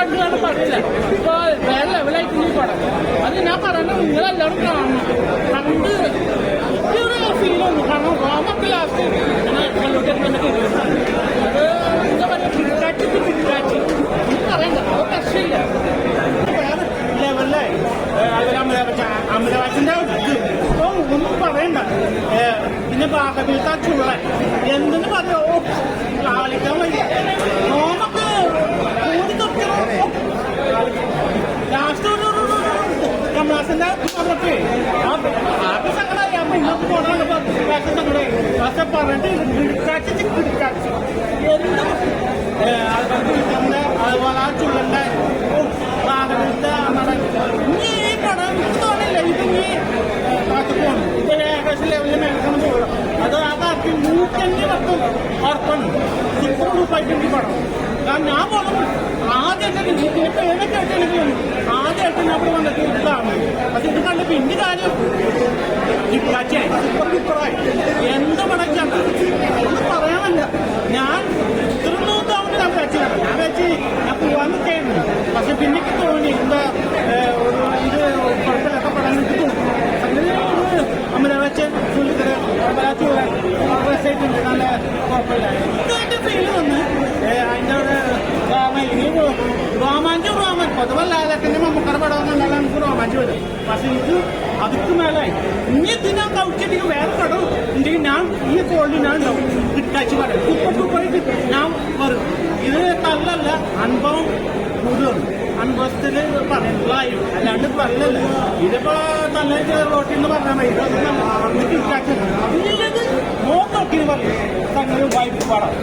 കണ്ടുകാണ് പറയില്ല. ഇപ്പൊ വേറെ ലെവലായിട്ട് നീ പടം. അത് ഞാൻ പറയുന്നത് നിങ്ങളെല്ലാവരും കാണണം. കണ്ട് ചെറിയ ഫീൽ വന്നു കാരണം റോമൊക്കെ ലാസ്റ്റ് ഇങ്ങനെ കല്ലൂട്ടൻ തന്നെ കയറി അത് എന്താ പറയുക പിടിക്കാറ്റി പിടിക്കാറ്റി ഇത് പറയണ്ട. അത് പ്രശ്നമില്ല. വേറെ ലെവലിലായി അമലവാച്ചന്റെ ഒന്നും പറയണ്ട. പിന്നെ ബാഹബിലത്തെ ചുള്ള കമലാസന്റെ അവർക്ക് ആദ്യ സങ്കടമായി അമ്മ ഇന്നത്തെ പോകണം ലാസ്റ്റ് സങ്കടമായി പക്ഷെ പറഞ്ഞിട്ട് കിടക്കാച്ച് കിടക്കാച്ച് അതുപോലെ ആ ചുള്ളന്റെ വാഹനത്തെ ഇനി ഈ പടം തോന്നില്ല. ഇത് ഇനി കാത്തു പോകണം ഇത് ഏകദേശം ലെവലിൽ മേൽക്കണം പോകണം. അത് ആ കാലത്ത് നൂറ്റഞ്ച് വർഷം ഉറപ്പാണ് സൂപ്പർ ഗ്രൂപ്പായിട്ട് ഈ പടം. കാരണം ഞാൻ പോകണം ആദ്യം ഇതിന്റെ പേരൊക്കെ ആയിട്ടാണെങ്കിലും ആദ്യമായിട്ട് ഞാൻ ഇവിടെ വന്നിട്ട് ഇതാണ്. പക്ഷെ ഇത് കണ്ട് പിന്നെ കാര്യം ഡിപ്പാച്ചായി സൂപ്പർ ഒന്നും പറയാനല്ല. ഞാൻ ഇത്രയൊന്നും തവണ ഞാൻ വെച്ചില്ല ഞാൻ വെച്ച് ഞാൻ പോവാൻ നിൽക്കായിരുന്നു. പക്ഷെ പിന്നെ എനിക്ക് തോന്നി എന്താ ഏഹ്, ഒരു ഇത് കുഴപ്പമില്ലാത്ത പടം എനിക്ക് തോന്നി. അങ്ങനെ ഒരു അമലവച്ചൻ ചുള്ളിക്കര അമലാച്ചൂരൻ രസമായിട്ടുണ്ട് നല്ല കുഴപ്പമില്ല ഇതായിട്ട് ഫീൽ വന്ന് അതിന്റെ അവിടെ രാമൻ ഇനി രോമാഞ്ചം രോമൻ പൊതുവെ ലാലക്കന്റെ മമ്മക്കറ പടം നമുക്ക് രോമാഞ്ചം വരും പക്ഷെ ഇത് അതിക്ക് മേലായി ഇനി ഇതിനാ കൗച്ചടിക്ക് വേറെ പടം ഉണ്ടെങ്കിൽ ഞാൻ ഈ കോളിൽ ഞാൻ ഉണ്ടാവും കിട്ടാച്ചി പടം സൂപ്പർ സൂപ്പറായിട്ട് ഞാൻ വരും ഇത് കല്ലല്ല അനുഭവം കൂടുതലാണ്. അനുഭവത്തിൽ പറയുന്നതായി അല്ലാണ്ട് പറയലല്ല ഇതിപ്പോ തല്ല റോട്ടിൽ നിന്ന് പറഞ്ഞാൽ മതി. ഇതൊന്നും കിട്ടാച്ചി മോൻ നോക്കി പറയും. തങ്ങൾ വായ്പ പടം.